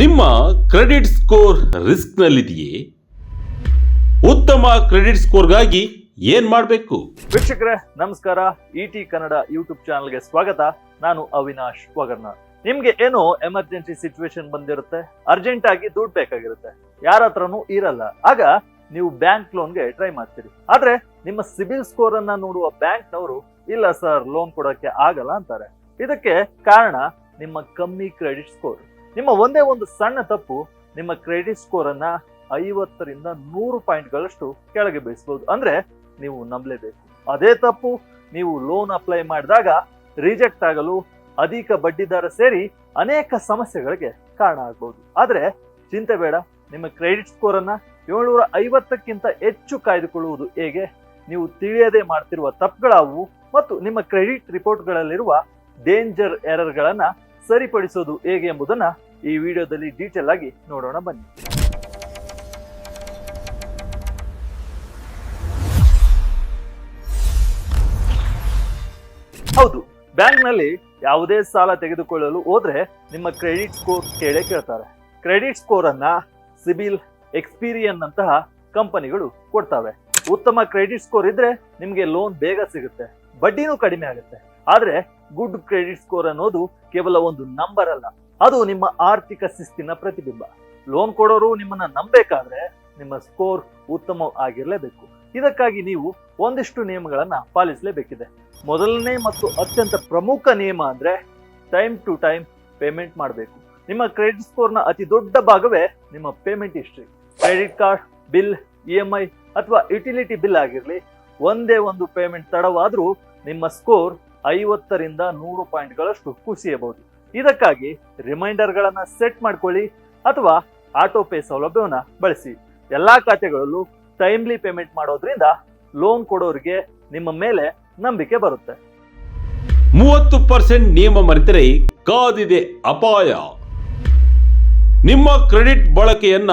ನಿಮ್ಮ credit score ರಿಸ್ಕ್ನಲ್ಲಿದೆಯೇ? ಉತ್ತಮ credit ಸ್ಕೋರ್ಗಾಗಿ ಏನ್ ಮಾಡಬೇಕು? ವೀಕ್ಷಕರೇ, ನಮಸ್ಕಾರ. ಇ ಟಿ ಕನ್ನಡ ಯೂಟ್ಯೂಬ್ ಚಾನಲ್ಗೆ ಸ್ವಾಗತ. ನಾನು ಅವಿನಾಶ್ ವಗರ್ನ ನಿಮ್ಗೆ ಏನೋ ಎಮರ್ಜೆನ್ಸಿ ಸಿಚುವೇಶನ್ ಬಂದಿರುತ್ತೆ? ಅರ್ಜೆಂಟ್ ಆಗಿ ದುಡ್ಡು ಬೇಕಾಗಿರುತ್ತೆ. ಯಾರ ಹತ್ರನೂ ಇರಲ್ಲ. ಆಗ ನೀವು ಬ್ಯಾಂಕ್ ಲೋನ್ಗೆ ಟ್ರೈ ಮಾಡ್ತೀರಿ. ಆದ್ರೆ ನಿಮ್ಮ ಸಿಬಿಲ್ ಸ್ಕೋರ್ ಅನ್ನ ನೋಡುವ ಬ್ಯಾಂಕ್ನವರು, ಇಲ್ಲ ಸರ್, ಲೋನ್ ಕೊಡೋಕೆ ಆಗಲ್ಲ ಅಂತಾರೆ. ಇದಕ್ಕೆ ಕಾರಣ ನಿಮ್ಮ ಕಮ್ಮಿ ಕ್ರೆಡಿಟ್ ಸ್ಕೋರ್. ನಿಮ್ಮ ಒಂದೇ ಒಂದು ಸಣ್ಣ ತಪ್ಪು ನಿಮ್ಮ ಕ್ರೆಡಿಟ್ ಸ್ಕೋರ್ ಅನ್ನ ಐವತ್ತರಿಂದ ನೂರು ಪಾಯಿಂಟ್ಗಳಷ್ಟು ಕೆಳಗೆ ಬೀಳಿಸಬಹುದು ಅಂದ್ರೆ ನೀವು ನಂಬಲೇಬೇಕು. ಅದೇ ತಪ್ಪು, ನೀವು ಲೋನ್ ಅಪ್ಲೈ ಮಾಡಿದಾಗ ರಿಜೆಕ್ಟ್ ಆಗಲು ಅಧಿಕ ಬಡ್ಡಿದರ ಸೇರಿ ಅನೇಕ ಸಮಸ್ಯೆಗಳಿಗೆ ಕಾರಣ ಆಗಬಹುದು ಆದ್ರೆ ಚಿಂತೆ ಬೇಡ, ನಿಮ್ಮ ಕ್ರೆಡಿಟ್ ಸ್ಕೋರ್ ಅನ್ನ ಏಳ್ನೂರ ಐವತ್ತಕ್ಕಿಂತ ಹೆಚ್ಚು ಕಾಯ್ದುಕೊಳ್ಳುವುದು ಹೇಗೆ? ನೀವು ತಿಳಿಯದೆ ಮಾಡ್ತಿರುವ ತಪ್ಪುಗಳಾವು ಮತ್ತು ನಿಮ್ಮ ಕ್ರೆಡಿಟ್ ರಿಪೋರ್ಟ್ಗಳಲ್ಲಿರುವ ಡೇಂಜರ್ ಎರರ್ಗಳನ್ನ ಸರಿಪಡಿಸೋದು ಹೇಗೆ ಎಂಬುದನ್ನ ಈ ವಿಡಿಯೋದಲ್ಲಿ ಡೀಟೇಲ್ ಆಗಿ ನೋಡೋಣ ಬನ್ನಿ. ಹೌದು, ಬ್ಯಾಂಕ್ನಲ್ಲಿ ಯಾವುದೇ ಸಾಲ ತೆಗೆದುಕೊಳ್ಳಲು ಹೋದ್ರೆ ನಿಮ್ಮ ಕ್ರೆಡಿಟ್ ಸ್ಕೋರ್ ಕೇಳೇ ಕೇಳ್ತಾರೆ. ಕ್ರೆಡಿಟ್ ಸ್ಕೋರ್ ಅನ್ನ ಸಿಬಿಲ್ ಎಕ್ಸ್ಪೀರಿಯನ್ ಅಂತಹ ಕಂಪನಿಗಳು ಕೊಡ್ತವೆ. ಉತ್ತಮ ಕ್ರೆಡಿಟ್ ಸ್ಕೋರ್ ಇದ್ರೆ ನಿಮಗೆ ಲೋನ್ ಬೇಗ ಸಿಗುತ್ತೆ. ಬಡ್ಡಿನೂ ಕಡಿಮೆ ಆಗುತ್ತೆ. ಆದ್ರೆ ಗುಡ್ ಕ್ರೆಡಿಟ್ ಸ್ಕೋರ್ ಅನ್ನೋದು ಕೇವಲ ಒಂದು ನಂಬರ್ ಅಲ್ಲ. ಅದು ನಿಮ್ಮ ಆರ್ಥಿಕ ಶಿಸ್ತಿನ ಪ್ರತಿಬಿಂಬ. ಲೋನ್ ಕೊಡೋರು ನಿಮ್ಮನ್ನ ನಂಬೇಕಾದ್ರೆ ನಿಮ್ಮ ಸ್ಕೋರ್ ಉತ್ತಮ ಆಗಿರಲೇಬೇಕು. ಇದಕ್ಕಾಗಿ ನೀವು ಒಂದಿಷ್ಟು ನಿಯಮಗಳನ್ನ ಪಾಲಿಸಲೇಬೇಕಿದೆ. ಮೊದಲನೇ ಮತ್ತು ಅತ್ಯಂತ ಪ್ರಮುಖ ನಿಯಮ ಅಂದ್ರೆ ಟೈಮ್ ಟು ಟೈಮ್ ಪೇಮೆಂಟ್ ಮಾಡಬೇಕು. ನಿಮ್ಮ ಕ್ರೆಡಿಟ್ ಸ್ಕೋರ್ನ ಅತಿ ದೊಡ್ಡ ಭಾಗವೇ ನಿಮ್ಮ payment history. Credit card, bill, E M I ಅಥವಾ ಯುಟಿಲಿಟಿ ಬಿಲ್ ಆಗಿರಲಿ, ಒಂದೇ ಒಂದು ಪೇಮೆಂಟ್ ತಡವಾದರೂ ನಿಮ್ಮ ಸ್ಕೋರ್ ಐವತ್ತರಿಂದ ನೂರು ಪಾಯಿಂಟ್ಗಳಷ್ಟು ಕುಸಿಯಬಹುದು. ಇದಕ್ಕಾಗಿ ರಿಮೈಂಡರ್ಗಳನ್ನು ಸೆಟ್ ಮಾಡ್ಕೊಳ್ಳಿ ಅಥವಾ ಆಟೋ ಪೇ ಸೌಲಭ್ಯವನ್ನು ಬಳಸಿ. ಎಲ್ಲಾ ಖಾತೆಗಳಲ್ಲೂ ಟೈಮ್ಲಿ ಪೇಮೆಂಟ್ ಮಾಡೋದ್ರಿಂದ ಲೋನ್ ಕೊಡೋರಿಗೆ ನಿಮ್ಮ ಮೇಲೆ ನಂಬಿಕೆ ಬರುತ್ತೆ. ಮೂವತ್ತು ಪರ್ಸೆಂಟ್ ನಿಯಮ ಮರೆತರೆ ಕಾದಿದೆ ಅಪಾಯ. ನಿಮ್ಮ ಕ್ರೆಡಿಟ್ ಬಳಕೆಯನ್ನ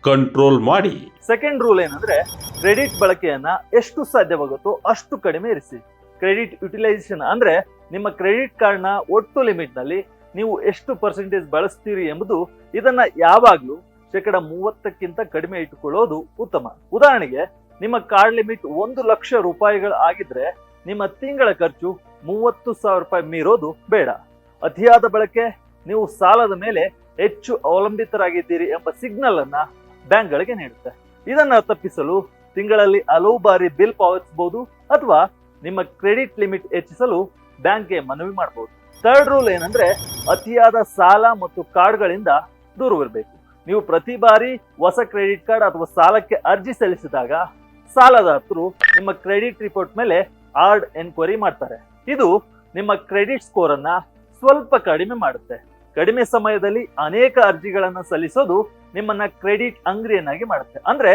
ಕಂಟ್ರೋಲ್ ಮಾಡಿ. ಸೆಕೆಂಡ್ ರೂಲ್ ಏನಂದ್ರೆ ಕ್ರೆಡಿಟ್ ಬಳಕೆಯನ್ನ ಎಷ್ಟು ಸಾಧ್ಯವಾಗುತ್ತೋ ಅಷ್ಟು ಕಡಿಮೆ ಇರಿಸಿ. ಕ್ರೆಡಿಟ್ ಯುಟಿಲೈಸೇಷನ್ ಅಂದ್ರೆ ನಿಮ್ಮ ಕ್ರೆಡಿಟ್ ಕಾರ್ಡ್ನ ಒಟ್ಟು ಲಿಮಿಟ್ನಲ್ಲಿ ನೀವು ಎಷ್ಟು ಪರ್ಸೆಂಟೇಜ್ ಬಳಸ್ತೀರಿ ಎಂಬುದು ಇದನ್ನ ಯಾವಾಗಲೂ ಶೇಕಡ ಮೂವತ್ತಕ್ಕಿಂತ ಕಡಿಮೆ ಇಟ್ಟುಕೊಳ್ಳೋದು ಉತ್ತಮ. ಉದಾಹರಣೆಗೆ, ನಿಮ್ಮ ಕಾರ್ಡ್ ಲಿಮಿಟ್ ಒಂದು ಲಕ್ಷ ರೂಪಾಯಿಗಳು ಆಗಿದ್ರೆ ನಿಮ್ಮ ತಿಂಗಳ ಖರ್ಚು ಮೂವತ್ತು ಸಾವಿರ ರೂಪಾಯಿ ಮೀರೋದು ಬೇಡ. ಅತಿಯಾದ ಬಳಕೆ, ನೀವು ಸಾಲದ ಮೇಲೆ ಹೆಚ್ಚು ಅವಲಂಬಿತರಾಗಿದ್ದೀರಿ ಎಂಬ ಸಿಗ್ನಲ್ ಅನ್ನ ಬ್ಯಾಂಕ್ಗಳಿಗೆ ನೀಡುತ್ತೆ. ಇದನ್ನ ತಪ್ಪಿಸಲು ತಿಂಗಳಲ್ಲಿ ಹಲವು ಬಾರಿ ಬಿಲ್ ಪಾವತಿಸಬಹುದು ಅಥವಾ ನಿಮ್ಮ ಕ್ರೆಡಿಟ್ ಲಿಮಿಟ್ ಹೆಚ್ಚಿಸಲು ಬ್ಯಾಂಕ್ಗೆ ಮನವಿ ಮಾಡಬಹುದು ಥರ್ಡ್ ರೂಲ್ ಏನಂದ್ರೆ ಅತಿಯಾದ ಸಾಲ ಮತ್ತು ಕಾರ್ಡ್ಗಳಿಂದ ದೂರವಿರಬೇಕು. ನೀವು ಪ್ರತಿ ಬಾರಿ ಹೊಸ ಕ್ರೆಡಿಟ್ ಕಾರ್ಡ್ ಅಥವಾ ಸಾಲಕ್ಕೆ ಅರ್ಜಿ ಸಲ್ಲಿಸಿದಾಗ ಸಾಲದಾತರು ನಿಮ್ಮ ಕ್ರೆಡಿಟ್ ರಿಪೋರ್ಟ್ ಮೇಲೆ ಹಾರ್ಡ್ ಎನ್ಕ್ವೈರಿ ಮಾಡ್ತಾರೆ. ಇದು ನಿಮ್ಮ ಕ್ರೆಡಿಟ್ ಸ್ಕೋರ್ ಅನ್ನ ಸ್ವಲ್ಪ ಕಡಿಮೆ ಮಾಡುತ್ತೆ. ಕಡಿಮೆ ಸಮಯದಲ್ಲಿ ಅನೇಕ ಅರ್ಜಿಗಳನ್ನು ಸಲ್ಲಿಸೋದು ನಿಮ್ಮನ್ನ ಕ್ರೆಡಿಟ್ ಅಂಗ್ರಿಯನ್ನಾಗಿ ಮಾಡುತ್ತೆ. ಅಂದ್ರೆ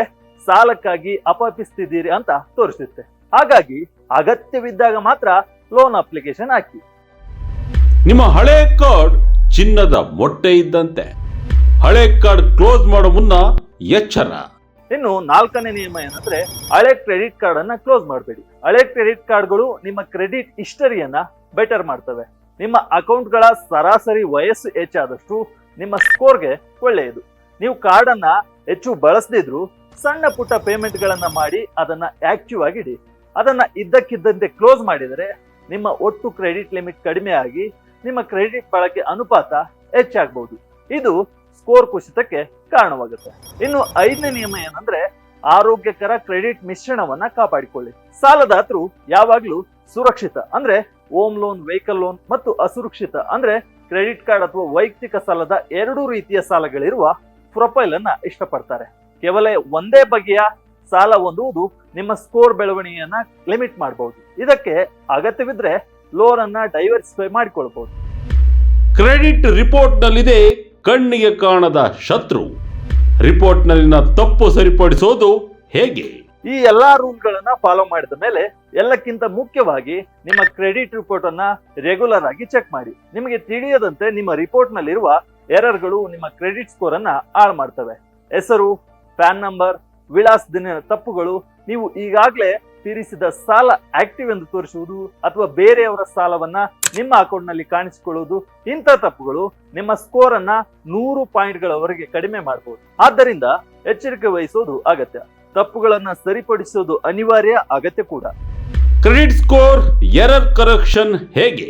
ಸಾಲಕ್ಕಾಗಿ ಅಪಾಪಿಸ್ತಿದ್ದೀರಿ ಅಂತ ತೋರಿಸುತ್ತೆ. ಹಾಗಾಗಿ ಅಗತ್ಯವಿದ್ದಾಗ ಮಾತ್ರ ಲೋನ್ ಅಪ್ಲಿಕೇಶನ್ ಹಾಕಿ. ನಿಮ್ಮ ಹಳೆ ಕಾರ್ಡ್ ಚಿನ್ನದ ಮೊಟ್ಟೆ ಇದ್ದಂತೆ. ಹಳೆ ಕಾರ್ಡ್ ಕ್ಲೋಸ್ ಮಾಡೋ ಮುನ್ನ ಎಚ್ಚರ. ಇನ್ನು ನಾಲ್ಕನೇ ನಿಯಮ ಏನಂದ್ರೆ ಹಳೆ ಕ್ರೆಡಿಟ್ ಕಾರ್ಡ್ ಅನ್ನ ಕ್ಲೋಸ್ ಮಾಡಬೇಡಿ. ಹಳೆ ಕ್ರೆಡಿಟ್ ಕಾರ್ಡ್ಗಳು ನಿಮ್ಮ ಕ್ರೆಡಿಟ್ ಹಿಸ್ಟರಿಯನ್ನ ಬೆಟರ್ ಮಾಡ್ತವೆ. ನಿಮ್ಮ ಅಕೌಂಟ್ಗಳ ಸರಾಸರಿ ವಯಸ್ಸು ಹೆಚ್ಚಾದಷ್ಟು ನಿಮ್ಮ ಸ್ಕೋರ್ಗೆ ಒಳ್ಳೆಯದು. ನೀವು ಕಾರ್ಡನ್ನ ಅನ್ನ ಹೆಚ್ಚು ಬಳಸದಿದ್ರು ಸಣ್ಣ ಪುಟ್ಟ ಪೇಮೆಂಟ್ ಗಳನ್ನ ಮಾಡಿ ಅದನ್ನ ಆಕ್ಟಿವ್ ಆಗಿಡಿ. ಅದನ್ನ ಇದ್ದಕ್ಕಿದ್ದಂತೆ ಕ್ಲೋಸ್ ಮಾಡಿದರೆ ನಿಮ್ಮ ಒಟ್ಟು ಕ್ರೆಡಿಟ್ ಲಿಮಿಟ್ ಕಡಿಮೆ ಆಗಿ ನಿಮ್ಮ ಕ್ರೆಡಿಟ್ ಬಳಕೆ ಅನುಪಾತ ಹೆಚ್ಚಾಗಬಹುದು ಇದು ಸ್ಕೋರ್ ಕುಸಿತಕ್ಕೆ ಕಾರಣವಾಗುತ್ತೆ. ಇನ್ನು ಐದನೇ ನಿಯಮ ಏನಂದ್ರೆ ಆರೋಗ್ಯಕರ ಕ್ರೆಡಿಟ್ ಮಿಶ್ರಣವನ್ನ ಕಾಪಾಡಿಕೊಳ್ಳಿ. ಸಾಲದಾತರು ಯಾವಾಗ್ಲೂ ಸುರಕ್ಷಿತ, ಅಂದ್ರೆ ಹೋಮ್ ಲೋನ್ ವೆಹಿಕಲ್ ಲೋನ್ ಮತ್ತು ಅಸುರಕ್ಷಿತ, ಅಂದ್ರೆ ಕ್ರೆಡಿಟ್ ಕಾರ್ಡ್ ಅಥವಾ ವೈಯಕ್ತಿಕ ಸಾಲದ ಎರಡೂ ರೀತಿಯ ಸಾಲಗಳಿರುವ ಪ್ರೊಫೈಲ್ ಅನ್ನ ಇಷ್ಟಪಡ್ತಾರೆ. ಕೇವಲ ಒಂದೇ ಬಗೆಯ ಸಾಲ ಹೊಂದುವುದು ನಿಮ್ಮ ಸ್ಕೋರ್ ಬೆಳವಣಿಗೆಯನ್ನ ಲಿಮಿಟ್ ಮಾಡಬಹುದು ಇದಕ್ಕೆ ಅಗತ್ಯವಿದ್ರೆ ಲೋನ್ ಅನ್ನ ಡೈವರ್ಸಿಫೈ ಮಾಡಿಕೊಳ್ಬಹುದು ಕ್ರೆಡಿಟ್ ರಿಪೋರ್ಟ್ನಲ್ಲಿದೆ ಕಣ್ಣಿಗೆ ಕಾಣದ ಶತ್ರು. ರಿಪೋರ್ಟ್ನಲ್ಲಿನ ತಪ್ಪು ಸರಿಪಡಿಸೋದು ಹೇಗೆ? ಈ ಎಲ್ಲಾ ರೂಲ್ಗಳನ್ನ ಫಾಲೋ ಮಾಡಿದ ಮೇಲೆ ಎಲ್ಲಕ್ಕಿಂತ ಮುಖ್ಯವಾಗಿ ನಿಮ್ಮ ಕ್ರೆಡಿಟ್ ರಿಪೋರ್ಟ್ ಅನ್ನ ರೆಗ್ಯುಲರ್ ಆಗಿ ಚೆಕ್ ಮಾಡಿ. ನಿಮಗೆ ತಿಳಿಯದಂತೆ ನಿಮ್ಮ ರಿಪೋರ್ಟ್ ನಲ್ಲಿರುವ ಎರರ್ಗಳು ನಿಮ್ಮ ಕ್ರೆಡಿಟ್ ಸ್ಕೋರ್ ಅನ್ನ ಹಾಳು ಮಾಡ್ತವೆ. ಹೆಸರು ಪ್ಯಾನ್ ನಂಬರ್ ವಿಳಾಸ ದಿನ ತಪ್ಪುಗಳು ನೀವು ಈಗಾಗಲೇ ತೀರಿಸಿದ ಸಾಲ ಆಕ್ಟಿವ್ ಎಂದು ತೋರಿಸುವುದು ಅಥವಾ ಬೇರೆಯವರ ಸಾಲವನ್ನ ನಿಮ್ಮ ಅಕೌಂಟ್ನಲ್ಲಿ ಕಾಣಿಸಿಕೊಳ್ಳುವುದು ಇಂಥ ತಪ್ಪುಗಳು ನಿಮ್ಮ ಸ್ಕೋರ್ ಅನ್ನ ನೂರು ಪಾಯಿಂಟ್ ಗಳವರೆಗೆ ಕಡಿಮೆ ಮಾಡಬಹುದು ಆದ್ದರಿಂದ ಎಚ್ಚರಿಕೆ ವಹಿಸೋದು ಅಗತ್ಯ. ತಪ್ಪುಗಳನ್ನ ಸರಿಪಡಿಸೋದು ಅನಿವಾರ್ಯ ಅಗತ್ಯ ಕೂಡ. ಕ್ರೆಡಿಟ್ ಸ್ಕೋರ್ ಎರರ್ ಕರೆಕ್ಷನ್ ಹೇಗೆ?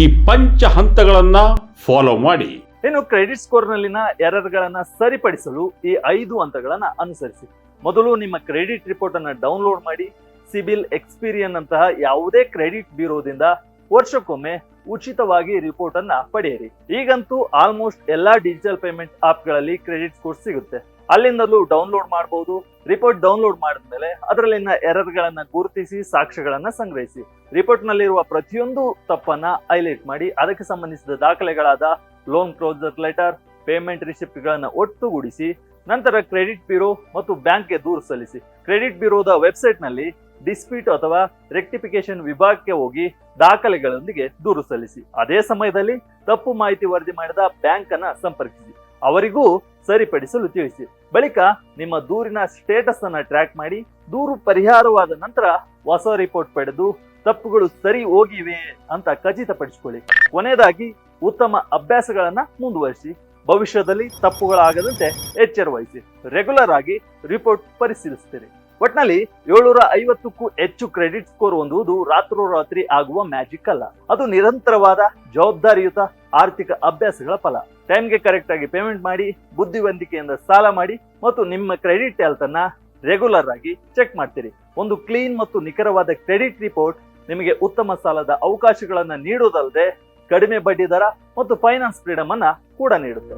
ಈ ಪಂಚ ಹಂತಗಳನ್ನ ಫಾಲೋ ಮಾಡಿ. ಇನ್ನು ಕ್ರೆಡಿಟ್ ಸ್ಕೋರ್ನಲ್ಲಿನ ಎರರ್ ಗಳನ್ನ ಸರಿಪಡಿಸಲು ಈ ಐದು ಹಂತಗಳನ್ನ ಅನುಸರಿಸಿ. ಮೊದಲು ನಿಮ್ಮ ಕ್ರೆಡಿಟ್ ರಿಪೋರ್ಟ್ ಅನ್ನ ಡೌನ್ಲೋಡ್ ಮಾಡಿ, ಸಿಬಿಲ್ ಎಕ್ಸ್ಪೀರಿಯನ್ ಅಂತಹ ಯಾವುದೇ ಕ್ರೆಡಿಟ್ ಬ್ಯೂರೋದಿಂದ ವರ್ಷಕ್ಕೊಮ್ಮೆ ಉಚಿತವಾಗಿ ರಿಪೋರ್ಟ್ ಅನ್ನ ಪಡೆಯಿರಿ. ಈಗಂತೂ ಆಲ್ಮೋಸ್ಟ್ ಎಲ್ಲಾ ಡಿಜಿಟಲ್ ಪೇಮೆಂಟ್ ಆಪ್ಗಳಲ್ಲಿ ಕ್ರೆಡಿಟ್ ಸ್ಕೋರ್ ಸಿಗುತ್ತೆ. ಅಲ್ಲಿಂದಲೂ ಡೌನ್ಲೋಡ್ ಮಾಡಬಹುದು ರಿಪೋರ್ಟ್ ಡೌನ್ಲೋಡ್ ಮಾಡಿದ್ಮೇಲೆ ಅದರಲ್ಲಿನ ಎರರ್ ಗಳನ್ನ ಗುರುತಿಸಿ, ಸಾಕ್ಷ್ಯಗಳನ್ನ ಸಂಗ್ರಹಿಸಿ. ರಿಪೋರ್ಟ್ ನಲ್ಲಿರುವ ಪ್ರತಿಯೊಂದು ತಪ್ಪನ್ನ ಹೈಲೈಟ್ ಮಾಡಿ, ಅದಕ್ಕೆ ಸಂಬಂಧಿಸಿದ ದಾಖಲೆಗಳಾದ loan closure letter payment receipt ಗಳನ್ನ ಒಟ್ಟುಗೂಡಿಸಿ, ನಂತರ ಕ್ರೆಡಿಟ್ ಬ್ಯೂರೋ ಮತ್ತು ಬ್ಯಾಂಕ್ಗೆ ದೂರು ಸಲ್ಲಿಸಿ. ಕ್ರೆಡಿಟ್ ಬ್ಯೂರೋದ ವೆಬ್ಸೈಟ್ನಲ್ಲಿ ಡಿಸ್ಪ್ಯೂಟ್ ಅಥವಾ ರೆಕ್ಟಿಫಿಕೇಶನ್ ವಿಭಾಗಕ್ಕೆ ಹೋಗಿ ದಾಖಲೆಗಳೊಂದಿಗೆ ದೂರು ಸಲ್ಲಿಸಿ. ಅದೇ ಸಮಯದಲ್ಲಿ ತಪ್ಪು ಮಾಹಿತಿ ವರದಿ ಮಾಡಿದ ಬ್ಯಾಂಕ್ ಸಂಪರ್ಕಿಸಿ. ಅವರಿಗೂ ಸರಿಪಡಿಸಲು ತಿಳಿಸಿ. ಬಳಿಕ ನಿಮ್ಮ ದೂರಿನ ಸ್ಟೇಟಸ್ ಅನ್ನ ಟ್ರ್ಯಾಕ್ ಮಾಡಿ, ದೂರು ಪರಿಹಾರವಾದ ನಂತರ ಹೊಸ ರಿಪೋರ್ಟ್ ಪಡೆದು, ತಪ್ಪುಗಳು ಸರಿ ಹೋಗಿವೆ ಅಂತ ಖಚಿತಪಡಿಸಿಕೊಳ್ಳಿ. ಕೊನೆಯದಾಗಿ ಉತ್ತಮ ಅಭ್ಯಾಸಗಳನ್ನ ಮುಂದುವರಿಸಿ, ಭವಿಷ್ಯದಲ್ಲಿ ತಪ್ಪುಗಳಾಗದಂತೆ ಎಚ್ಚರ ವಹಿಸಿ ರೆಗ್ಯುಲರ್ ಆಗಿ ರಿಪೋರ್ಟ್ ಪರಿಶೀಲಿಸ್ತೀರಿ ಒಟ್ನಲ್ಲಿ ಏಳುನೂರ ಐವತ್ತಕ್ಕೂ ಹೆಚ್ಚು ಕ್ರೆಡಿಟ್ ಸ್ಕೋರ್ ಹೊಂದುವುದು ರಾತ್ರೋರಾತ್ರಿ ಆಗುವ ಮ್ಯಾಜಿಕ್ ಅಲ್ಲ. ಅದು ನಿರಂತರವಾದ ಜವಾಬ್ದಾರಿಯುತ ಆರ್ಥಿಕ ಅಭ್ಯಾಸಗಳ ಫಲ. ಟೈಮ್ಗೆ ಕರೆಕ್ಟ್ ಆಗಿ ಪೇಮೆಂಟ್ ಮಾಡಿ, ಬುದ್ಧಿವಂತಿಕೆಯಿಂದ ಸಾಲ ಮಾಡಿ ಮತ್ತು ನಿಮ್ಮ ಕ್ರೆಡಿಟ್ ಹೆಲ್ತ್ ಅನ್ನ ರೆಗ್ಯುಲರ್ ಆಗಿ ಚೆಕ್ ಮಾಡ್ತೀರಿ. ಒಂದು ಕ್ಲೀನ್ ಮತ್ತು ನಿಖರವಾದ ಕ್ರೆಡಿಟ್ ರಿಪೋರ್ಟ್ ನಿಮಗೆ ಉತ್ತಮ ಸಾಲದ ಅವಕಾಶಗಳನ್ನು ನೀಡುವುದಲ್ಲದೆ ಕಡಿಮೆ ಬಡ್ಡಿ ದರ ಮತ್ತು ಫೈನಾನ್ಸ್ ಫ್ರೀಡಮ್ ಅನ್ನ ಕೂಡ ನೀಡುತ್ತೆ.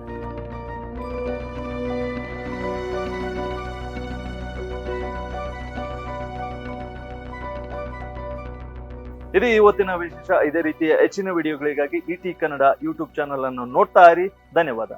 ಇದು ಇವತ್ತಿನ ವಿಶೇಷ ಇದೇ ರೀತಿಯ ಹೆಚ್ಚಿನ ವಿಡಿಯೋಗಳಿಗಾಗಿ ಇಟಿ ಕನ್ನಡ ಯೂಟ್ಯೂಬ್ ಚಾನಲ್ ಅನ್ನು ನೋಡ್ತಾ ಇರಿ. ಧನ್ಯವಾದ.